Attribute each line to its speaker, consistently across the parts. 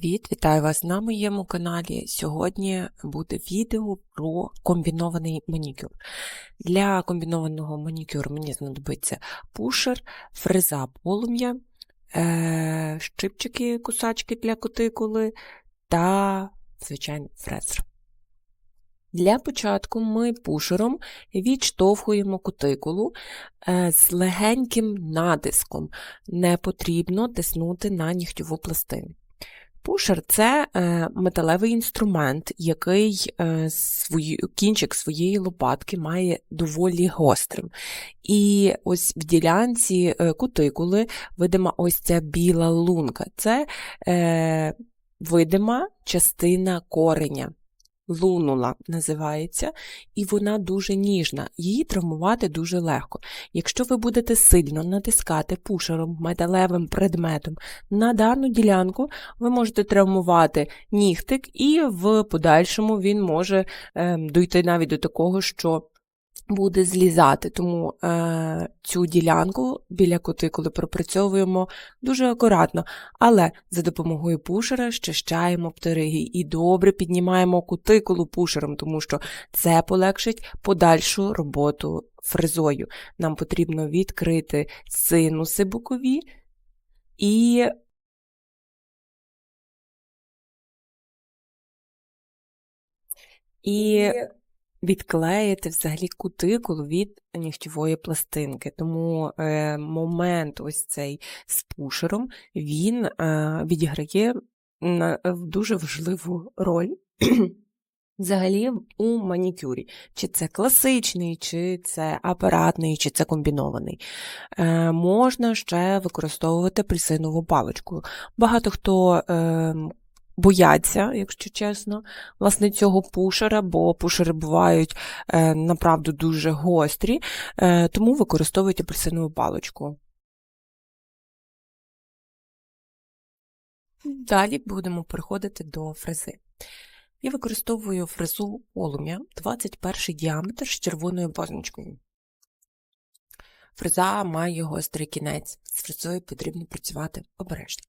Speaker 1: Привіт, вітаю вас на моєму каналі. Сьогодні буде відео про комбінований манікюр. Для комбінованого манікюру мені знадобиться пушер, фреза полум'я, е, щипчики, кусачки для кутикули та, звичайно, фрезер. Для початку ми пушером відштовхуємо кутикулу е, з легеньким натиском. Не потрібно тиснути на нігтьову пластину. Пушер це е, металевий інструмент, який е, свої, кінчик своєї лопатки має доволі гострим. І ось в ділянці е, кутикули видима ось ця біла лунка. Це видима частина кореня лунула називається, і вона дуже ніжна, її травмувати дуже легко. Якщо ви будете сильно натискати пушером, металевим предметом на дану ділянку, ви можете травмувати нігтик, і в подальшому він може е, дойти навіть до такого, що буде злізати, тому е, цю ділянку біля кутикули пропрацьовуємо дуже акуратно, але за допомогою пушера щищаємо птериги і добре піднімаємо кутикулу пушером, тому що це полегшить подальшу роботу фрезою. Нам потрібно відкрити синуси бокові і. І відклеїти взагалі кутикулу від нігтєвої пластинки. Тому е, момент ось цей з пушером він е, відіграє на, дуже важливу роль. Взагалі у манікюрі, чи це класичний, чи це апаратний, чи це комбінований. Е, Можна ще використовувати присинову паличку. Багато хто е, бояться, якщо чесно, власне, цього пушера, бо пушери бувають е, направду дуже гострі, е, тому використовуйте апельсинову паличку. Далі будемо переходити до фрези. Я використовую фрезу полум'я 21 діаметр з червоною позначкою. Фреза має гострий кінець, з фрезою потрібно працювати обережно.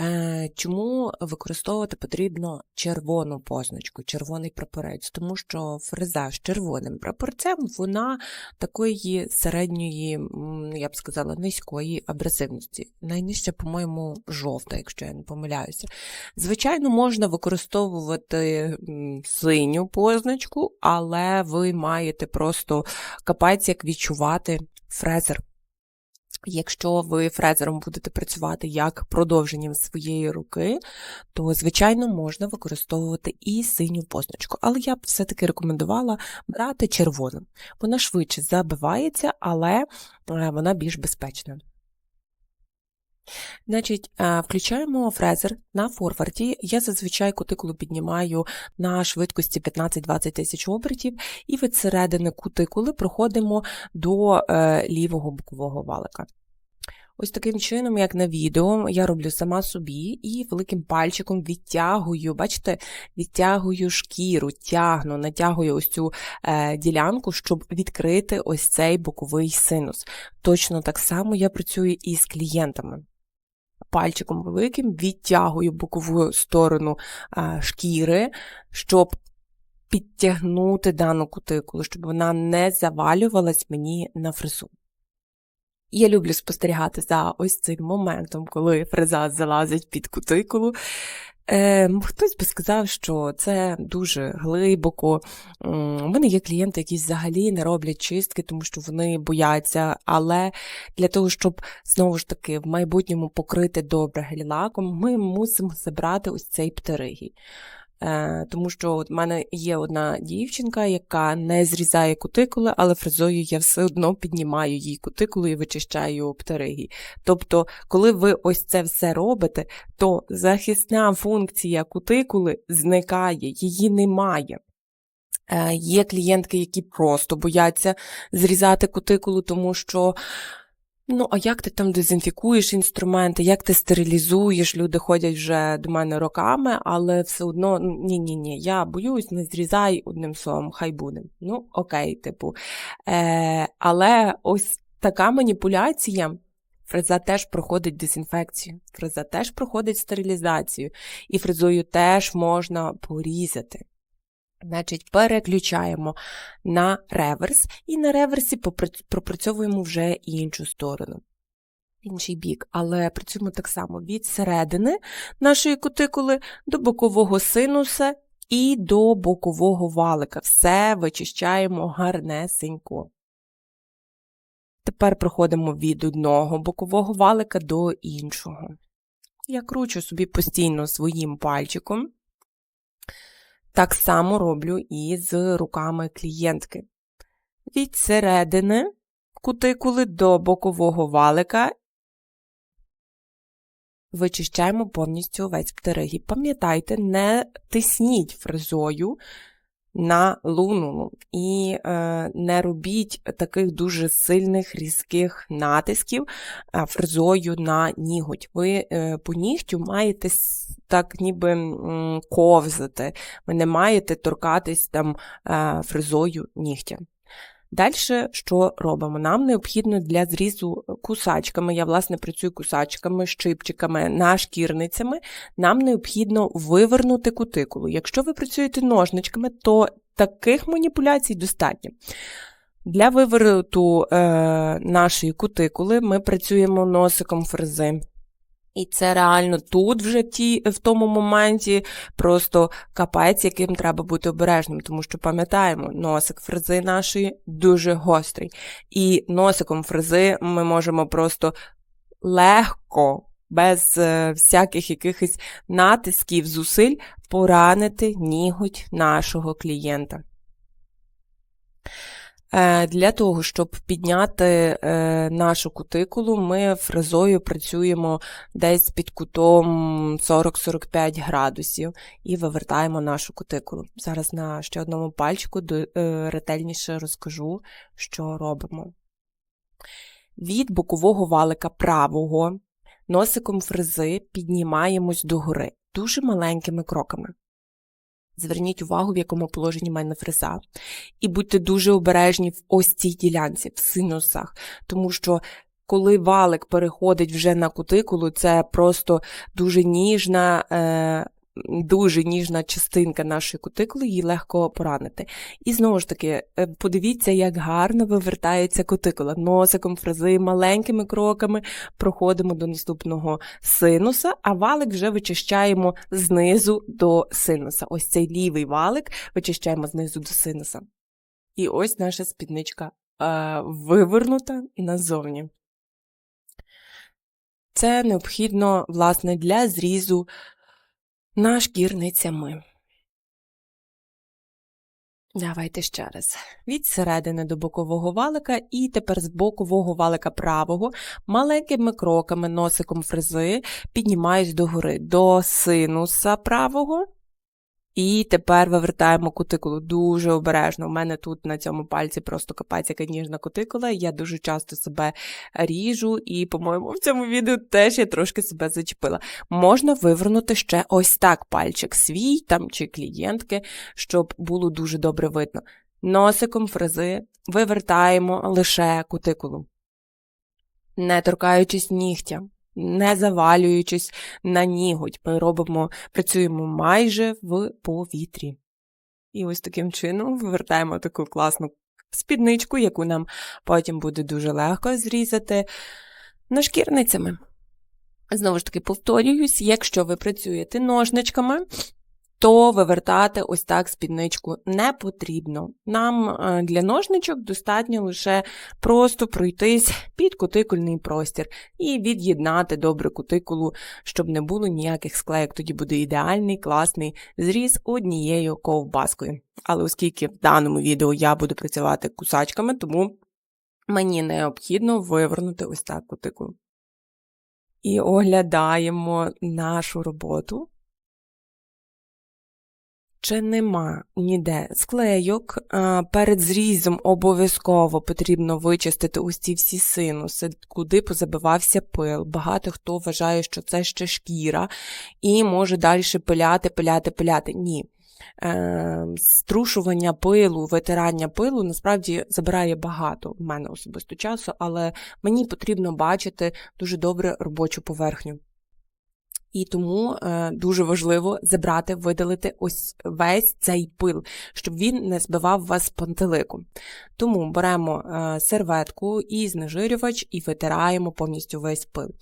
Speaker 1: Е, чому використовувати потрібно червону позначку, червоний прапорець? Тому що фреза з червоним прапорцем вона такої середньої, я б сказала, низької абразивності. Найнижча, по-моєму, жовта, якщо я не помиляюся. Звичайно, можна використовувати синю позначку, але ви маєте просто капець як відчувати фрезер. Якщо ви фрезером будете працювати як продовженням своєї руки, то, звичайно, можна використовувати і синю позначку. Але я б все-таки рекомендувала брати червону. Вона швидше забивається, але е, вона більш безпечна. Значить, Включаємо фрезер на форварді. Я зазвичай кутикулу піднімаю на швидкості 15-20 тисяч обертів, і від середини кутикули проходимо до е, лівого бокового валика. Ось таким чином, як на відео, я роблю сама собі і великим пальчиком відтягую, бачите, відтягую шкіру, тягну, натягую ось цю е, ділянку, щоб відкрити ось цей боковий синус. Точно так само я працюю і з клієнтами пальчиком великим відтягую бокову сторону шкіри, щоб підтягнути дану кутикулу, щоб вона не завалювалась мені на фрезу. Я люблю спостерігати за ось цим моментом, коли фреза залазить під кутикулу. Е, Хтось би сказав, що це дуже глибоко. У мене є клієнти, які взагалі не роблять чистки, тому що вони бояться. Але для того, щоб знову ж таки в майбутньому покрити добре гель-лаком, ми мусимо забрати ось цей птеригій. Е, тому що от в мене є одна дівчинка, яка не зрізає кутикули, але фрезою я все одно піднімаю їй кутикулу і вичищаю птеригі. Тобто, коли ви ось це все робите, то захисна функція кутикули зникає, її немає. Е, є клієнтки, які просто бояться зрізати кутикулу, тому що Ну, а як ти там дезінфікуєш інструменти, як ти стерилізуєш? Люди ходять вже до мене роками, але все одно ні-ні, ні я боюсь, не зрізай одним словом, хай буде. Ну, окей, типу. Е, Але ось така маніпуляція Фреза теж проходить дезінфекцію, фреза теж проходить стерилізацію, і фрезою теж можна порізати. Значить, переключаємо на реверс, і на реверсі пропрацьовуємо вже іншу сторону, інший бік, але працюємо так само від середини нашої кутикули до бокового синуса і до бокового валика. Все вичищаємо гарнесенько. Тепер проходимо від одного бокового валика до іншого. Я кручу собі постійно своїм пальчиком. Так само роблю і з руками клієнтки. Від середини кутикули до бокового валика вичищаємо повністю увесь птеригій. Пам'ятайте, не тисніть фрезою на луну і е, не робіть таких дуже сильних різких натисків е, фрезою на ніготь. Ви е, по нігтю маєте так ніби ковзати, ви не маєте торкатись там е, фрезою нігтя. Далі що робимо? Нам необхідно для зрізу кусачками, я, власне, працюю кусачками, щипчиками, нашкірницями, нам необхідно вивернути кутикулу. Якщо ви працюєте ножничками, то таких маніпуляцій достатньо. Для вивороту е, нашої кутикули ми працюємо носиком фрези. І це реально тут вже ті, в тому моменті просто капець, яким треба бути обережним, тому що пам'ятаємо, носик фрези нашої дуже гострий. І носиком фрези ми можемо просто легко, без е, всяких якихось натисків, зусиль поранити ніготь нашого клієнта. Е, для того, щоб підняти е, нашу кутикулу, ми фрезою працюємо десь під кутом 40-45 градусів і вивертаємо нашу кутикулу. Зараз на ще одному пальчику е, ретельніше розкажу, що робимо. Від бокового валика правого носиком фрези піднімаємось догори дуже маленькими кроками. Зверніть увагу, в якому положенні мене фреза. І будьте дуже обережні в ось цій ділянці, в синусах, тому що. Коли валик переходить вже на кутикулу, це просто дуже ніжна е, дуже ніжна частинка нашої кутикули, її легко поранити. І знову ж таки, е, подивіться, як гарно вивертається кутикула. Носиком, фрази, маленькими кроками проходимо до наступного синуса, а валик вже вичищаємо знизу до синуса. Ось цей лівий валик вичищаємо знизу до синуса. І ось наша спідничка е, вивернута і назовні. Це необхідно, власне, для зрізу нашкірницями. Давайте ще раз. Від середини до бокового валика, і тепер з бокового валика правого маленькими кроками носиком фрези піднімаюсь догори до синуса правого. І тепер вивертаємо кутикулу дуже обережно. У мене тут на цьому пальці просто капець яка ніжна кутикула. Я дуже часто себе ріжу, і, по-моєму, в цьому відео теж я трошки себе зачепила. Можна вивернути ще ось так пальчик свій там чи клієнтки, щоб було дуже добре видно. Носиком фрези вивертаємо лише кутикулу, не торкаючись нігтя не завалюючись на нігодь. Ми робимо, працюємо майже в повітрі. І ось таким чином вивертаємо таку класну спідничку, яку нам потім буде дуже легко зрізати нашкірницями. Знову ж таки, повторююсь, якщо ви працюєте ножничками, то вивертати ось так спідничку не потрібно. Нам е, для ножничок достатньо лише просто пройтись під кутикульний простір і від'єднати добре кутикулу, щоб не було ніяких склеїк. Тоді буде ідеальний, класний зріз однією ковбаскою. Але оскільки в даному відео я буду працювати кусачками, тому мені необхідно вивернути ось так кутикулу. І оглядаємо нашу роботу чи нема ніде склейок. Перед зрізом обов'язково потрібно вичистити ці всі синуси, куди позабивався пил. Багато хто вважає, що це ще шкіра, і може далі пиляти, пиляти, пиляти. Ні. е, струшування пилу, витирання пилу насправді забирає багато в мене особисто часу, але мені потрібно бачити дуже добре робочу поверхню. І тому е, дуже важливо забрати, видалити ось весь цей пил, щоб він не збивав вас з пантелику. Тому беремо е, серветку і знежирювач і витираємо повністю весь пил.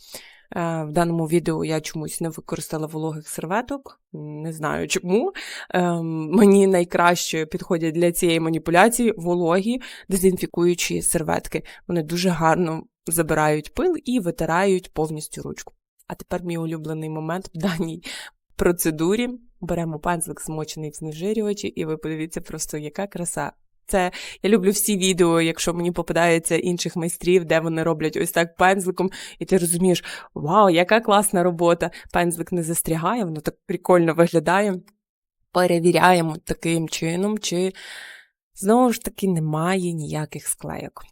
Speaker 1: Е, в даному відео я чомусь не використала вологих серветок, не знаю чому. Е, мені найкраще підходять для цієї маніпуляції вологі дезінфікуючі серветки. Вони дуже гарно забирають пил і витирають повністю ручку. А тепер мій улюблений момент в даній процедурі. Беремо пензлик, змочений в знежирювачі, і ви подивіться просто, яка краса. Це я люблю всі відео, якщо мені попадається інших майстрів, де вони роблять ось так пензликом, і ти розумієш, вау, яка класна робота! Пензлик не застрягає, воно так прикольно виглядає. Перевіряємо таким чином, чи знову ж таки немає ніяких склейок.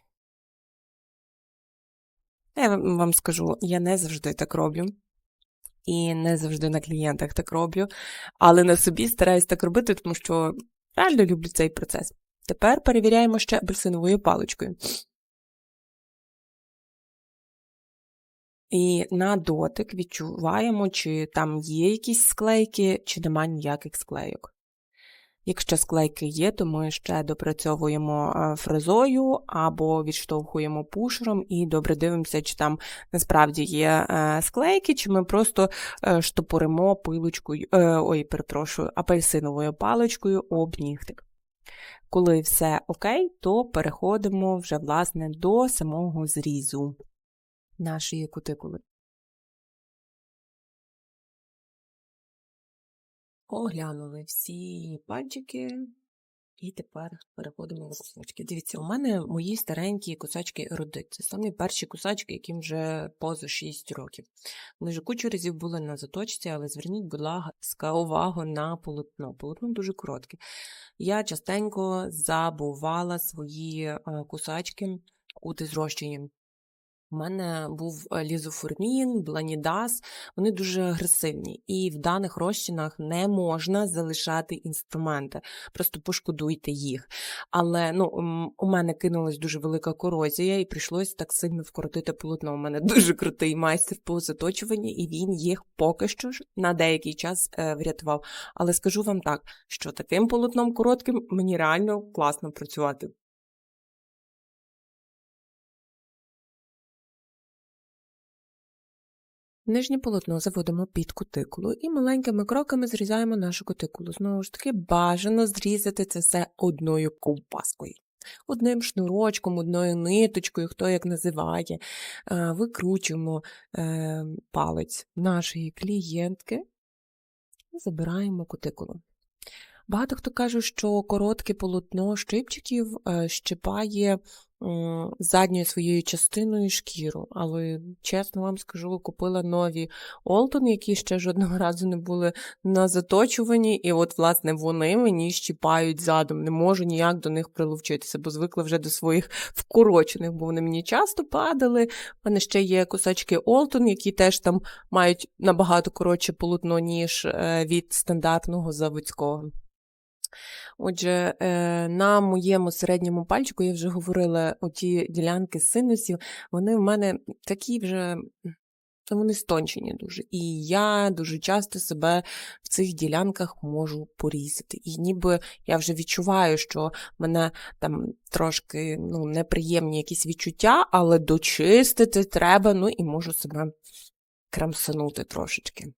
Speaker 1: Я вам скажу, я не завжди так роблю. І не завжди на клієнтах так роблю, але на собі стараюсь так робити, тому що реально люблю цей процес. Тепер перевіряємо ще апельсиновою паличкою. І на дотик відчуваємо, чи там є якісь склейки, чи немає ніяких склейок. Якщо склейки є, то ми ще допрацьовуємо е, фрезою або відштовхуємо пушером і добре дивимося, чи там насправді є е, склейки, чи ми просто е, штопоримо пилочкою, ой, перепрошую, апельсиновою паличкою об нігтик. Коли все окей, то переходимо вже, власне, до самого зрізу нашої кутикули. Оглянули всі пальчики, і тепер переходимо до кусочки. Дивіться, у мене мої старенькі кусачки ерудит. Це самі перші кусачки, яким вже поза 6 років. Вони вже кучу разів були на заточці, але зверніть, будь ласка, увагу на полотно. Полотно дуже коротке. Я частенько забувала свої е, кусачки кути зрощенням. У мене був е, лізофурмін, бланідас, вони дуже агресивні, і в даних розчинах не можна залишати інструменти, просто пошкодуйте їх. Але ну, у мене кинулась дуже велика корозія, і прийшлось так сильно вкоротити полотно. У мене дуже крутий майстер по заточуванні, і він їх поки що ж на деякий час е, врятував. Але скажу вам так, що таким полотном коротким мені реально класно працювати. Нижнє полотно заводимо під кутикулу і маленькими кроками зрізаємо нашу кутикулу. Знову ж таки, бажано зрізати це все одною ковбаскою. Одним шнурочком, одною ниточкою, хто як називає, е, викручуємо е, палець нашої клієнтки і забираємо кутикулу. Багато хто каже, що коротке полотно щипчиків е, щипає задньою своєю частиною шкіру. Але, чесно вам скажу, купила нові Олтон, які ще жодного разу не були на заточуванні, і от, власне, вони мені щіпають задом. Не можу ніяк до них прилучитися, бо звикла вже до своїх вкорочених, бо вони мені часто падали. У мене ще є кусачки Олтон, які теж там мають набагато коротше полотно, ніж е, від стандартного заводського. Отже, е, на моєму середньому пальчику я вже говорила оті ділянки синусів, вони в мене такі вже. Вони стончені дуже. І я дуже часто себе в цих ділянках можу порізати. І ніби я вже відчуваю, що мене там трошки ну, неприємні якісь відчуття, але дочистити треба, ну і можу себе крамсанути трошечки.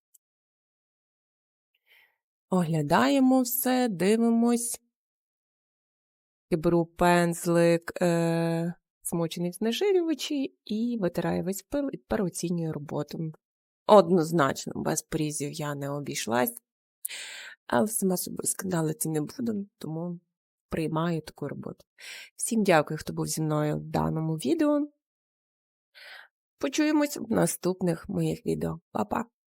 Speaker 1: Оглядаємо все, дивимось. Беру пензлик, е, смочений в знежирювачі і витираю весь пил і тепер оцінюю роботу. Однозначно, без порізів я не обійшлась, але сама собою скандалити не буду, тому приймаю таку роботу. Всім дякую, хто був зі мною в даному відео. Почуємось в наступних моїх відео. Па-па!